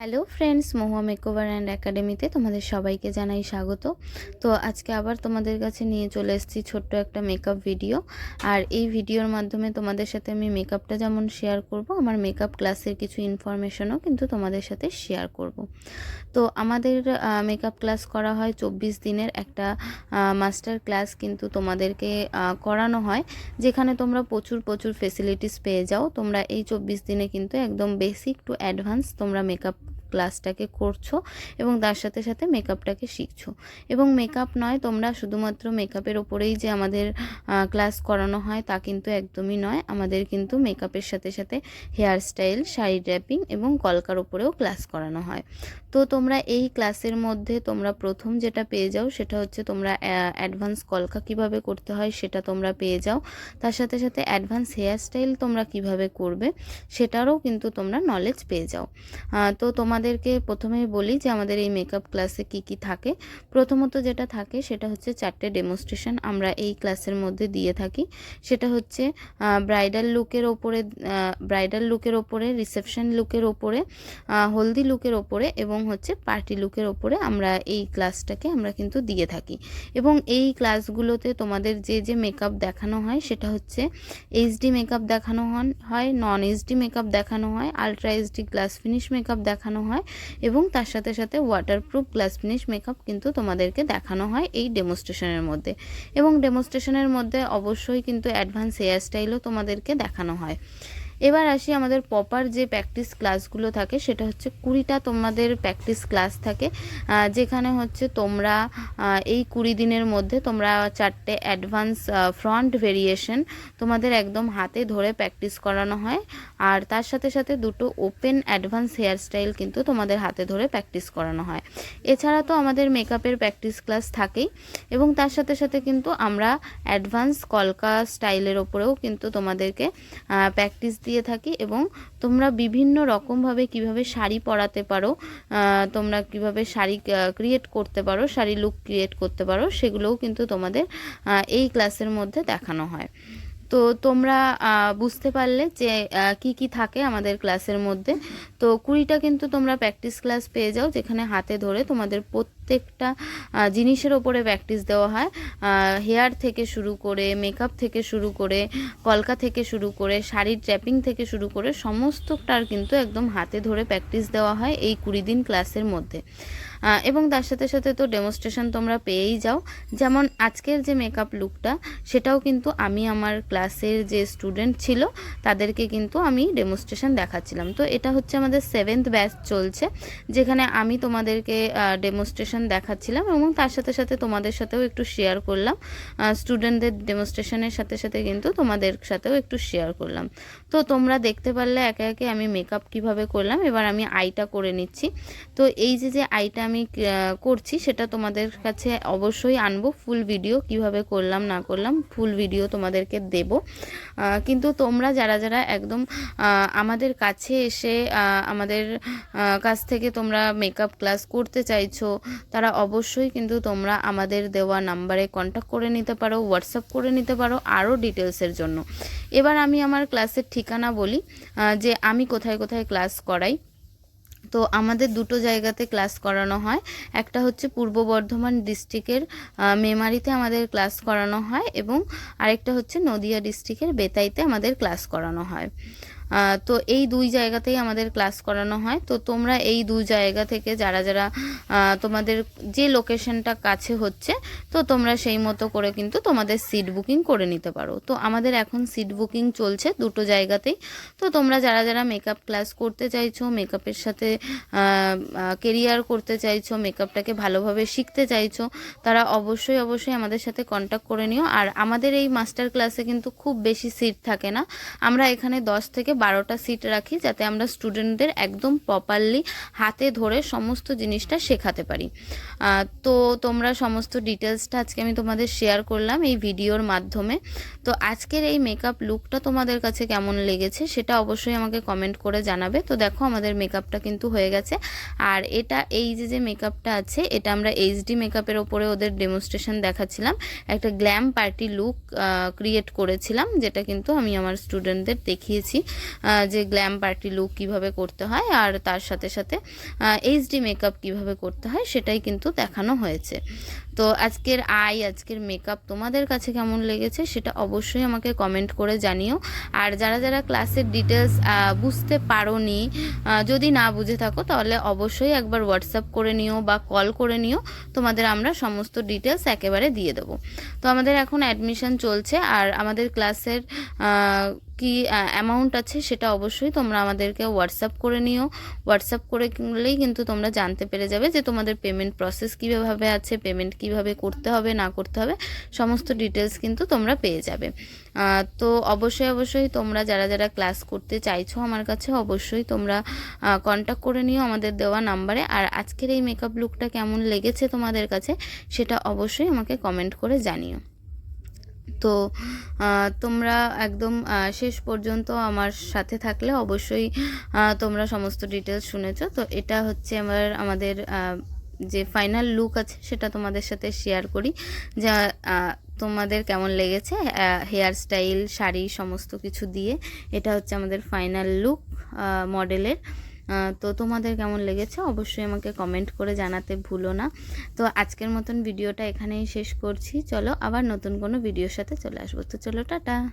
Hello friends, Mahua makeover and একাডেমিতে তোমাদের সবাইকে জানাই স্বাগত। তো আজকে আবার তোমাদের কাছে নিয়ে চলে এসেছি ছোট্ট একটা মেকআপ ভিডিও আর এই ভিডিওর মাধ্যমে তোমাদের সাথে আমি মেকআপটা যেমন শেয়ার করব, আমার মেকআপ ক্লাসের কিছু ইনফরমেশনও কিন্তু তোমাদের সাথে শেয়ার করব। তো আমাদের মেকআপ ক্লাস করা হয় চব্বিশ দিনের একটা মাস্টার ক্লাস কিন্তু তোমাদেরকে করানো হয়, যেখানে তোমরা প্রচুর প্রচুর ফেসিলিটিস পেয়ে যাও। তোমরা এই চব্বিশ দিনে কিন্তু একদম বেসিক টু অ্যাডভান্স তোমরা মেকআপ ক্লাসটাকে করছ এবং তার সাথে সাথে মেকআপটাকে শিখছো। এবং মেকআপ নয়, তোমরা শুধুমাত্র মেকআপের ওপরেই যে আমাদের ক্লাস করানো হয় তা কিন্তু একদমই নয়। আমাদের কিন্তু মেকআপের সাথে সাথে হেয়ার স্টাইল শাড়ি ড্র্যাপিং এবং কলকার ওপরেও ক্লাস করানো হয়। তো তোমরা এই ক্লাসের মধ্যে তোমরা প্রথম যেটা পেয়ে যাও সেটা হচ্ছে তোমরা অ্যাডভান্স কলকা কীভাবে করতে হয় সেটা তোমরা পেয়ে যাও। তার সাথে সাথে অ্যাডভান্স হেয়ার স্টাইল তোমরা কীভাবে করবে সেটারও কিন্তু তোমরা নলেজ পেয়ে যাও। তো তো তোমাদেরকে প্রথমেই বলি যে আমাদের এই মেকআপ ক্লাসে কি কি থাকে। প্রথমত যেটা থাকে সেটা হচ্ছে চারটে ডেমনস্ট্রেশন আমরা এই ক্লাসের মধ্যে দিয়ে থাকি। সেটা হচ্ছে ব্রাইডাল লুকের ওপরে ব্রাইডাল লুকের ওপরে রিসেপশন লুকের ওপরে হলদি লুকের ওপরে এবং হচ্ছে পার্টি লুকের ওপরে আমরা এই ক্লাসটাকে আমরা কিন্তু দিয়ে থাকি। এবং এই ক্লাসগুলোতে তোমাদের যে যে মেকআপ দেখানো হয় সেটা হচ্ছে এইচডি মেকআপ দেখানো হন, হয় নন এইচডি মেকআপ দেখানো হয় ultra HD glass finish makeup দেখানো হয় এবং তার সাথে সাথে ওয়াটারপ্রুফ গ্লাস ফিনিশ মেকআপ কিন্তু তোমাদেরকে দেখানো হয় এই ডেমোস্ট্রেশনের মধ্যে। এবং ডেমোস্ট্রেশনের মধ্যে অবশ্যই কিন্তু অ্যাডভান্স হেয়ার স্টাইলও তোমাদেরকে দেখানো হয়। এবার আসি আমাদের প্রপার যে প্র্যাকটিস ক্লাসগুলো থাকে, সেটা হচ্ছে কুড়িটা তোমাদের প্র্যাকটিস ক্লাস থাকে। যেখানে হচ্ছে তোমরা এই কুড়ি দিনের মধ্যে তোমরা চারটে অ্যাডভান্স ফ্রন্ট ভেরিয়েশন তোমাদের একদম হাতে ধরে প্র্যাকটিস করানো হয়। আর তার সাথে সাথে দুটো ওপেন অ্যাডভান্স হেয়ার স্টাইল কিন্তু তোমাদের হাতে ধরে প্র্যাকটিস করানো হয়। এছাড়া তো আমাদের মেকআপের প্র্যাকটিস ক্লাস থাকেই। এবং তার সাথে সাথে কিন্তু আমরা অ্যাডভান্স কলকা স্টাইলের ওপরেও কিন্তু তোমাদেরকে প্র্যাকটিস দিয়ে থাকি এবং তোমরা বিভিন্ন রকমভাবে কীভাবে শাড়ি পরাতে পারো তোমরা কীভাবে শাড়ি ক্রিয়েট করতে পারো, শাড়ি লুক ক্রিয়েট করতে পারো, সেগুলোও কিন্তু তোমাদের এই ক্লাসের মধ্যে দেখানো হয়। তো তোমরা বুঝতে পারলে যে কি কি থাকে আমাদের ক্লাসের মধ্যে। তো কুড়িটা কিন্তু তোমরা প্র্যাকটিস ক্লাস পেয়ে যাও, যেখানে হাতে ধরে তোমাদের প্রত্যেকটা জিনিসের ওপরে প্র্যাকটিস দেওয়া হয়। হেয়ার থেকে শুরু করে মেকআপ থেকে শুরু করে, কলকা থেকে শুরু করে, শাড়ির ট্র্যাপিং থেকে শুরু করে, সমস্তটার কিন্তু একদম হাতে ধরে প্র্যাকটিস দেওয়া হয় এই কুড়ি দিন ক্লাসের মধ্যে। এবং তার সাথে সাথে তো ডেমনস্ট্রেশন তোমরা পেয়েই যাও। যেমন আজকের যে মেকআপ লুকটা সেটাও কিন্তু আমি আমার ক্লাসের যে স্টুডেন্ট ছিল, তাদেরকে কিন্তু আমি ডেমনস্ট্রেশন দেখাচ্ছিলাম। তো এটা হচ্ছে আমাদের সেভেন্থ ব্যাচ চলছে, যেখানে আমি তোমাদেরকে ডেমনস্ট্রেশন দেখাচ্ছিলাম এবং তার সাথে সাথে তোমাদের সাথেও একটু শেয়ার করলাম। স্টুডেন্টদের ডেমনস্ট্রেশনের সাথে সাথে কিন্তু তোমাদের সাথেও একটু শেয়ার করলাম। তো তোমরা দেখতে পারলে একে একে আমি মেকআপ কীভাবে করলাম, এবার আমি আইটা করে নিচ্ছি। তো এই যে যে আইটা আমি করছি, সেটা তোমাদের কাছে অবশ্যই আনব। ফুল ভিডিও কীভাবে করলাম, না করলাম ফুল ভিডিও তোমাদেরকে দেব। কিন্তু তোমরা যারা যারা একদম আমাদের কাছে এসে আমাদের কাছ থেকে তোমরা মেকআপ ক্লাস করতে চাইছো তারা অবশ্যই কিন্তু তোমরা আমাদের দেওয়া নাম্বারে কন্ট্যাক্ট করে নিতে পারো হোয়াটসঅ্যাপ করে নিতে পারো আরও ডিটেলসের জন্য। এবার আমি আমার ক্লাসের ঠিকানা বলি যে আমি কোথায় কোথায় ক্লাস করাই। তো আমাদের দুটো জায়গাতে ক্লাস করানো হয়, একটা হচ্ছে পূর্ব বর্ধমান ডিস্ট্রিক্টের মেমারিতে আমাদের ক্লাস করানো হয় এবং আরেকটা হচ্ছে নদিয়া ডিস্ট্রিক্টের বেতাইতে আমাদের ক্লাস করানো হয়। তো এই দুই জায়গাতেই আমাদের ক্লাস করানো হয়। তো তোমরা এই দুই জায়গা থেকে যারা যারা তোমাদের যে লোকেশনটা কাছে হচ্ছে, তো তোমরা সেই মতো করে কিন্তু তোমাদের সিট বুকিং করে নিতে পারো। তো আমাদের এখন সিট বুকিং চলছে দুটো জায়গাতেই। তো তোমরা যারা যারা মেকআপ ক্লাস করতে চাইছো মেকআপের সাথে কেরিয়ার করতে চাইছো মেকআপটাকে ভালোভাবে শিখতে চাইছো, তারা অবশ্যই অবশ্যই আমাদের সাথে কন্ট্যাক্ট করে নিও। আর আমাদের এই মাস্টার ক্লাসে কিন্তু খুব বেশি সিট থাকে না। আমরা এখানে দশ থেকে বারোটা সিট রাখি যাতে আমরা স্টুডেন্টদের একদম প্রপারলি হাতে ধরে সমস্ত জিনিসটা শেখাতে পারি। তো তোমরা সমস্ত ডিটেলসটা আজকে আমি তোমাদের শেয়ার করলাম এই ভিডিওর মাধ্যমে। তো আজকের এই মেকআপ লুকটা তোমাদের কাছে কেমন লেগেছে সেটা অবশ্যই আমাকে কমেন্ট করে জানাবে। তো দেখো আমাদের মেকআপটা কিন্তু হয়ে গেছে। আর এটা এই যে যে মেকআপটা আছে, এটা আমরা এইচডি মেকআপের ওপরে ওদের ডেমনস্ট্রেশন দেখাচ্ছিলাম। একটা গ্ল্যাম পার্টি লুক ক্রিয়েট করেছিলাম, যেটা কিন্তু আমি আমার স্টুডেন্টদের দেখিয়েছি। যে গ্ল্যাম পার্টি লুক কীভাবে করতে হয় আর তার সাথে সাথে এইচডি মেকআপ কীভাবে করতে হয় সেটাই কিন্তু দেখানো হয়েছে। তো আজকের আই আজকের মেকআপ তোমাদের কাছে কেমন লেগেছে সেটা অবশ্যই আমাকে কমেন্ট করে জানিও। আর যারা যারা ক্লাসের ডিটেলস বুঝতে পারোনি আহ, যদি না বুঝে থাকো তাহলে অবশ্যই একবার হোয়াটসঅ্যাপ করে নিও বা কল করে নিও। তোমাদের আমরা সমস্ত ডিটেলস একেবারে দিয়ে দেবো। তো আমাদের এখন অ্যাডমিশন চলছে আর আমাদের ক্লাসের কি অ্যামাউন্ট আছে সেটা অবশ্যই তোমরা আমাদেরকে হোয়াটসঅ্যাপ করে নিও। হোয়াটসঅ্যাপ করে কিনলেই কিন্তু তোমরা জানতে পেরে যাবে যে তোমাদের পেমেন্ট প্রসেস কীভাবে আছে পেমেন্ট কীভাবে করতে হবে, না করতে হবে, সমস্ত ডিটেলস কিন্তু তোমরা পেয়ে যাবে। তো অবশ্যই অবশ্যই তোমরা যারা যারা ক্লাস করতে চাইছো আমার কাছে অবশ্যই তোমরা কন্ট্যাক্ট করে নিও আমাদের দেওয়া নাম্বারে আর আজকের এই মেকআপ লুকটা কেমন লেগেছে তোমাদের কাছে সেটা অবশ্যই আমাকে কমেন্ট করে জানিও। তো তোমরা একদম শেষ পর্যন্ত আমার সাথে থাকলে অবশ্যই তোমরা সমস্ত ডিটেলস শুনেছো। তো এটা হচ্ছে আমার, আমাদের যে ফাইনাল লুক আছে সেটা তোমাদের সাথে শেয়ার করি। যা তোমাদের কেমন লেগেছে হেয়ার স্টাইল শাড়ি, সমস্ত কিছু দিয়ে। এটা হচ্ছে আমাদের ফাইনাল লুক মডেলের তো তোমাদের কেমন লেগেছে? অবশ্যই আমাকে কমেন্ট করে জানাতে ভুলো না। তো আজকের মতন ভিডিওটা এখানেই শেষ করছি। চলো আবার নতুন কোনো ভিডিওর সাথে চলে আসব। তো চলো, টাটা।